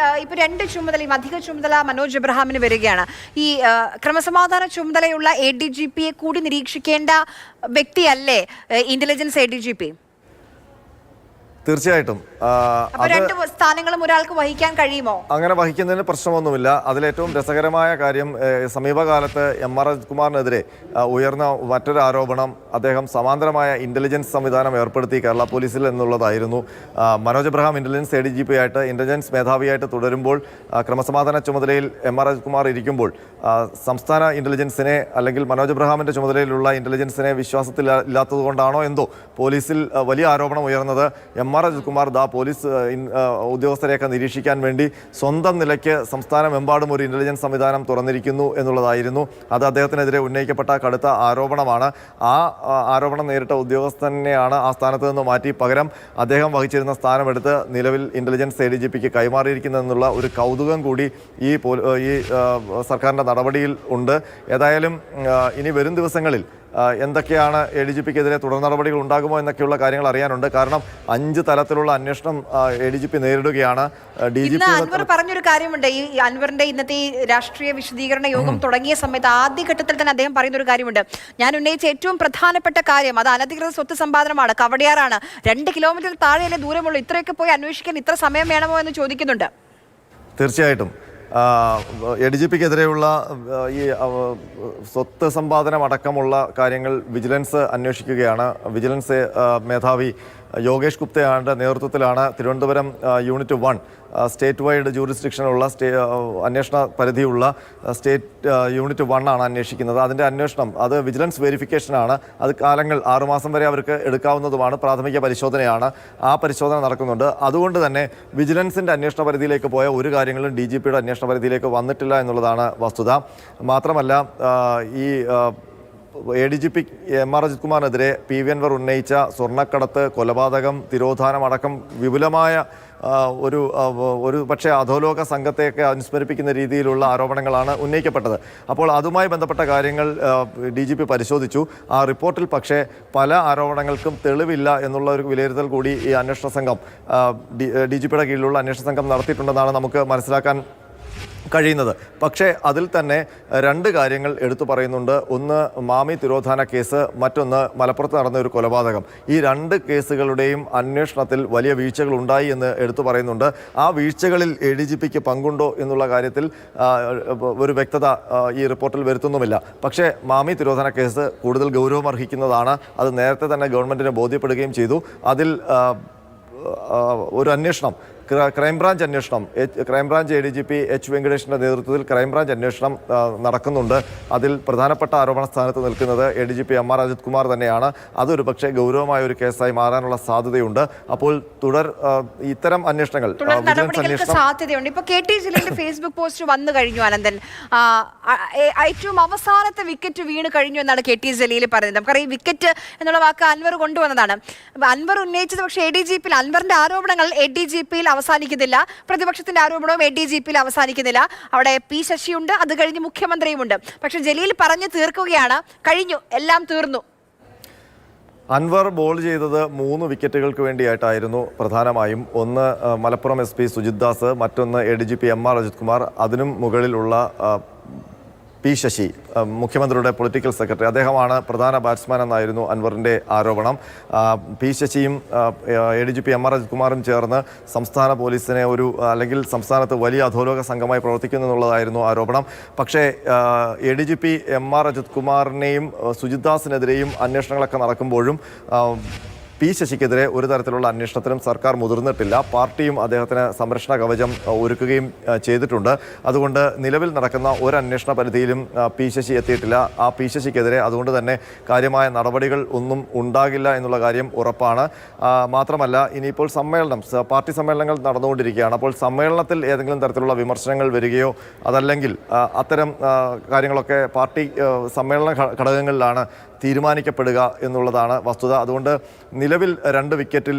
ആ, ഇപ്പൊ രണ്ട് ചുമതലയും അധിക ചുമതല മനോജ് എബ്രഹാമിന് വരികയാണ്. ഈ ക്രമസമാധാന ചുമതലയുള്ള എ ഡി ജി പിയെ കൂടി നിരീക്ഷിക്കേണ്ട വ്യക്തിയല്ലേ intelligence A D G P തീർച്ചയായിട്ടും. രണ്ട് സ്ഥാനങ്ങളും ഒരാൾക്ക് വഹിക്കാൻ കഴിയുമോ? അങ്ങനെ വഹിക്കുന്നതിന് പ്രശ്നമൊന്നുമില്ല. അതിലേറ്റവും രസകരമായ കാര്യം സമീപകാലത്ത് എം ആർ കുമാറിനെതിരെ ഉയർന്ന മറ്റൊരു ആരോപണം അദ്ദേഹം സമാന്തരമായ ഇന്റലിജൻസ് സംവിധാനം ഏർപ്പെടുത്തി കേരള പോലീസിൽ എന്നുള്ളതായിരുന്നു. Manoj Abraham intelligence A D G P ആയിട്ട് ഇന്റലിജൻസ് മേധാവിയായിട്ട് തുടരുമ്പോൾ ക്രമസമാധാന ചുമതലയിൽ എം ആർ കുമാർ ഇരിക്കുമ്പോൾ സംസ്ഥാന ഇന്റലിജൻസിനെ അല്ലെങ്കിൽ മനോജ് എബ്രഹാമിന്റെ ചുമതലയിലുള്ള ഇന്റലിജൻസിനെ വിശ്വാസത്തിൽ ഇല്ലാത്തത് കൊണ്ടാണോ എന്തോ പോലീസിൽ വലിയ ആരോപണം ഉയർന്നത്. എം അജിത്കുമാർ ദാ പോലീസ് ഉദ്യോഗസ്ഥരെയൊക്കെ നിരീക്ഷിക്കാൻ വേണ്ടി സ്വന്തം നിലയ്ക്ക് സംസ്ഥാനമെമ്പാടും ഒരു ഇന്റലിജൻസ് സംവിധാനം തുറന്നിരിക്കുന്നു എന്നുള്ളതായിരുന്നു. അത് അദ്ദേഹത്തിനെതിരെ ഉന്നയിക്കപ്പെട്ട കടുത്ത ആരോപണമാണ്. ആ ആരോപണം നേരിട്ട ഉദ്യോഗസ്ഥനെയാണ് ആ സ്ഥാനത്ത് നിന്ന് മാറ്റി. പകരം അദ്ദേഹം വഹിച്ചിരുന്ന സ്ഥാനമെടുത്ത് നിലവിൽ ഇന്റലിജൻസ് എ ഡി ജി പിക്ക് കൈമാറിയിരിക്കുന്നതെന്നുള്ള ഒരു കൗതുകം കൂടി ഈ ഈ സർക്കാരിന്റെ നടപടിയിൽ ഉണ്ട്. ഏതായാലും ഇനി വരും ദിവസങ്ങളിൽ എന്തൊക്കെയാണ് എ ഡി ജി പിക്കെതിരെ തുടർ നടപടികൾ ഉണ്ടാകുമോ എന്നൊക്കെയുള്ള കാര്യങ്ങൾ അറിയാനുണ്ട്. കാരണം അഞ്ച് തലത്തിലുള്ള അന്വേഷണം എ ഡി ജി പി നേരിടുകയാണ്. ഡി ജി പി അൻവർ പറഞ്ഞൊരു കാര്യമുണ്ട്. ഈ ഈ അൻവറിന്റെ ഇന്നത്തെ ഈ രാഷ്ട്രീയ വിശദീകരണ യോഗം തുടങ്ങിയ സമയത്ത് ആദ്യഘട്ടത്തിൽ തന്നെ അദ്ദേഹം പറയുന്ന ഒരു കാര്യമുണ്ട്. ഞാൻ ഉന്നയിച്ച ഏറ്റവും പ്രധാനപ്പെട്ട കാര്യം അത് അനധികൃത സ്വത്ത് സമ്പാദനമാണ്. കവടിയാറാണ്. രണ്ട് കിലോമീറ്റർ താഴെയല്ലേ ദൂരമുള്ളൂ. ഇത്രയൊക്കെ പോയി അന്വേഷിക്കാൻ ഇത്ര സമയം വേണമോ എന്ന് ചോദിക്കുന്നുണ്ട്. തീർച്ചയായിട്ടും. എ ഡി ജി പിക്കെതിരെയുള്ള ഈ സ്വത്ത് സമ്പാദനം അടക്കമുള്ള കാര്യങ്ങൾ വിജിലൻസ് അന്വേഷിക്കുകയാണ്. വിജിലൻസ് മേധാവി യോഗേഷ് ഗുപ്തയുടെ നേതൃത്വത്തിലാണ് Thiruvananthapuram unit one state wide ജൂറിസ്ഡിക്ഷനുള്ള stay അന്വേഷണ പരിധിയുള്ള സ്റ്റേറ്റ് യൂണിറ്റ് വൺ ആണ് അന്വേഷിക്കുന്നത്. അതിന്റെ അന്വേഷണം അത് വിജിലൻസ് വെരിഫിക്കേഷനാണ് അത് കാലങ്ങൾ ആറുമാസം വരെ അവർക്ക് എടുക്കാവുന്നതുമാണ്. പ്രാഥമിക പരിശോധനയാണ്. ആ പരിശോധന നടക്കുന്നുണ്ട്. അതുകൊണ്ട് തന്നെ വിജിലൻസിന്റെ അന്വേഷണ പരിധിയിലേക്ക് പോയ ഒരു കാര്യങ്ങളും ഡി ജി പിയുടെ പരിധിയിലേക്ക് വന്നിട്ടില്ല എന്നുള്ളതാണ് വസ്തുത. മാത്രമല്ല ഈ A D G P M R Ajith കുമാറിനെതിരെ P V Anvar ഉന്നയിച്ച സ്വർണക്കടത്ത് കൊലപാതകം തിരോധാനം അടക്കം വിപുലമായ ഒരു ഒരു പക്ഷേ അധോലോക സംഘത്തെയൊക്കെ അനുസ്മരിപ്പിക്കുന്ന രീതിയിലുള്ള ആരോപണങ്ങളാണ് ഉന്നയിക്കപ്പെട്ടത്. അപ്പോൾ അതുമായി ബന്ധപ്പെട്ട കാര്യങ്ങൾ ഡി ജി പി പരിശോധിച്ചു. ആ റിപ്പോർട്ടിൽ പക്ഷേ പല ആരോപണങ്ങൾക്കും തെളിവില്ല എന്നുള്ള ഒരു വിലയിരുത്തൽ കൂടി ഈ അന്വേഷണ സംഘം ഡി ജി പിയുടെ കീഴിലുള്ള അന്വേഷണ സംഘം നടത്തിയിട്ടുണ്ടെന്നാണ് നമുക്ക് മനസ്സിലാക്കാൻ കഴിയുന്നത്. പക്ഷേ അതിൽ തന്നെ രണ്ട് കാര്യങ്ങൾ എടുത്തു പറയുന്നുണ്ട്. ഒന്ന് മാമി തിരോധാന കേസ് മറ്റൊന്ന് മലപ്പുറത്ത് നടന്ന ഒരു കൊലപാതകം. ഈ രണ്ട് കേസുകളുടെയും അന്വേഷണത്തിൽ വലിയ വീഴ്ചകൾ ഉണ്ടായി എന്ന് എടുത്തു പറയുന്നുണ്ട്. ആ വീഴ്ചകളിൽ എ ഡി ജി പിക്ക് പങ്കുണ്ടോ എന്നുള്ള കാര്യത്തിൽ ഒരു വ്യക്തത ഈ റിപ്പോർട്ടിൽ വരുത്തുന്നുമില്ല. പക്ഷേ മാമി തിരോധാന കേസ് കൂടുതൽ ഗൗരവം അർഹിക്കുന്നതാണ് അത് നേരത്തെ തന്നെ ഗവൺമെന്റിനെ ബോധ്യപ്പെടുകയും ചെയ്തു. അതിൽ ഒരു അന്വേഷണം ക്രൈംബ്രാഞ്ച് അന്വേഷണം. Crime branch A D G P H വെങ്കടേഷിന്റെ നേതൃത്വത്തിൽ ക്രൈംബ്രാഞ്ച് അന്വേഷണം നടക്കുന്നുണ്ട്. അതിൽ പ്രധാനപ്പെട്ട ആരോപണ സ്ഥാനത്ത് നിൽക്കുന്നത് A D G P M R Ajith Kumar തന്നെയാണ്. അതൊരു പക്ഷേ ഗൗരവമായ ഒരു കേസായി മാറാനുള്ള സാധ്യതയുണ്ട്. അപ്പോൾ തുടർ ഇത്തരം അന്വേഷണങ്ങൾ സാധ്യതയുണ്ട്. ഇപ്പൊ കെ ടി ജലീലിന്റെ ഫേസ്ബുക്ക് പോസ്റ്റ് വന്നു കഴിഞ്ഞു അനന്തൻ. ഏറ്റവും അവസാനത്തെ വിക്കറ്റ് വീണ് കഴിഞ്ഞു എന്നാണ് കെ ടി ജലീൽ പറയുന്നത്. നമുക്കറിയാം ഈ വിക്കറ്റ് എന്നുള്ള വാക്ക് അൻവർ കൊണ്ടുവന്നതാണ്. അൻവർ ഉന്നയിച്ചത് പക്ഷേ എ ഡി ജി പിയിൽ അൻവറിന്റെ ആരോപണങ്ങൾ എ ഡി ജി പിയിൽ അവസാനിക്കുന്നില്ല. പ്രതിപക്ഷത്തിന്റെ ആരോപണവും എ ഡി ജി പിയിൽ അവസാനിക്കുന്നില്ല. അവിടെ പി ശശിയുണ്ട് അത് കഴിഞ്ഞ് മുഖ്യമന്ത്രിയുമുണ്ട്. പക്ഷെ ജലീൽ പറഞ്ഞു തീർക്കുകയാണ്. കഴിഞ്ഞു എല്ലാം തീർന്നു. അൻവർ ബോൾ ചെയ്തത് മൂന്ന് വിക്കറ്റുകൾക്ക് വേണ്ടിയായിട്ടായിരുന്നു. പ്രധാനമായും ഒന്ന് മലപ്പുറം എസ് പി സുജിത് ദാസ് മറ്റൊന്ന് A D G P M R Ajith Kumar. അതിനും മുകളിലുള്ള പി ശശി മുഖ്യമന്ത്രിയുടെ പൊളിറ്റിക്കൽ സെക്രട്ടറി അദ്ദേഹമാണ് പ്രധാന ബാറ്റ്സ്മാൻ എന്നായിരുന്നു അൻവറിന്റെ ആരോപണം. P ശശിയും A D G P M R അജിത്കുമാറും ചേർന്ന് സംസ്ഥാന പോലീസിനെ ഒരു അല്ലെങ്കിൽ സംസ്ഥാനത്ത് വലിയ അധോലോക സംഘമായി പ്രവർത്തിക്കുന്നു എന്നുള്ളതായിരുന്നു ആരോപണം. പക്ഷേ A D G P M R അജിത്കുമാറിനെയും Sujith ദാസിനെതിരെയും അന്വേഷണങ്ങളൊക്കെ നടക്കുമ്പോഴും പി ശശിക്കെതിരെ ഒരു തരത്തിലുള്ള അന്വേഷണത്തിനും സർക്കാർ മുതിർന്നിട്ടില്ല. പാർട്ടിയും അദ്ദേഹത്തിന് സംരക്ഷണ കവചം ഒരുക്കുകയും ചെയ്തിട്ടുണ്ട്. അതുകൊണ്ട് നിലവിൽ നടക്കുന്ന ഒരു അന്വേഷണ പരിധിയിലും പി ശശി എത്തിയിട്ടില്ല. ആ പി ശശിക്കെതിരെ അതുകൊണ്ട് തന്നെ കാര്യമായ നടപടികൾ ഒന്നും ഉണ്ടാകില്ല എന്നുള്ള കാര്യം ഉറപ്പാണ്. മാത്രമല്ല ഇനിയിപ്പോൾ സമ്മേളനം പാർട്ടി സമ്മേളനങ്ങൾ നടന്നുകൊണ്ടിരിക്കുകയാണ്. അപ്പോൾ സമ്മേളനത്തിൽ ഏതെങ്കിലും തരത്തിലുള്ള വിമർശനങ്ങൾ വരികയോ അതല്ലെങ്കിൽ അത്തരം കാര്യങ്ങളൊക്കെ പാർട്ടി സമ്മേളന ഘടകങ്ങളിലാണ് തീരുമാനിക്കപ്പെടുക എന്നുള്ളതാണ് വസ്തുത. അതുകൊണ്ട് നിലവിൽ രണ്ട് വിക്കറ്റിൽ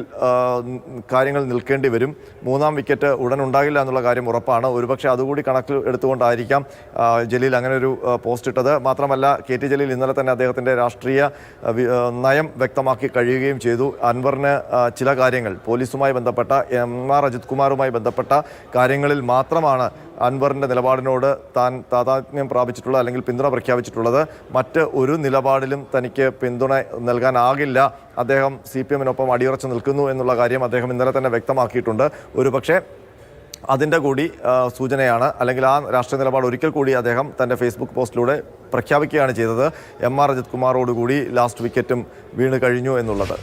കാര്യങ്ങൾ നിൽക്കേണ്ടി വരും. മൂന്നാം വിക്കറ്റ് ഉടൻ ഉണ്ടാകില്ല എന്നുള്ള കാര്യം ഉറപ്പാണ്. ഒരുപക്ഷെ അതുകൂടി കണക്കിൽ എടുത്തുകൊണ്ടായിരിക്കാം ജലീൽ അങ്ങനെ ഒരു പോസ്റ്റ് ഇട്ടത്. മാത്രമല്ല കെ ടി ജലീൽ ഇന്നലെ തന്നെ അദ്ദേഹത്തിന്റെ രാഷ്ട്രീയ നയം വ്യക്തമാക്കി കഴിയുകയും ചെയ്തു. അൻവറിന് ചില കാര്യങ്ങൾ പോലീസുമായി ബന്ധപ്പെട്ട എം ആർ അജിത് കുമാറുമായി ബന്ധപ്പെട്ട കാര്യങ്ങളിൽ മാത്രമാണ് അൻവറിന്റെ നിലപാടിനോട് താൻ താതാത്മ്യം പ്രാപിച്ചിട്ടുള്ള അല്ലെങ്കിൽ പിന്തുണ പ്രഖ്യാപിച്ചിട്ടുള്ളത് മറ്റ് ഒരു നിലപാടിലും തനിക്ക് പിന്തുണ നൽകാനാകില്ല. അദ്ദേഹം സി പി എമ്മിനൊപ്പം അടിയുറച്ചു നിൽക്കുന്നു എന്നുള്ള കാര്യം അദ്ദേഹം ഇന്നലെ തന്നെ വ്യക്തമാക്കിയിട്ടുണ്ട്. ഒരുപക്ഷെ അതിന്റെ കൂടി സൂചനയാണ് അല്ലെങ്കിൽ ആ രാഷ്ട്രീയ നിലപാട് ഒരിക്കൽ കൂടി അദ്ദേഹം തന്റെ ഫേസ്ബുക്ക് പോസ്റ്റിലൂടെ പ്രഖ്യാപിക്കുകയാണ് ചെയ്തത്. എം ആർ അജിത് കുമാറോടുകൂടി ലാസ്റ്റ് വിക്കറ്റും വീണ് കഴിഞ്ഞു എന്നുള്ളത്.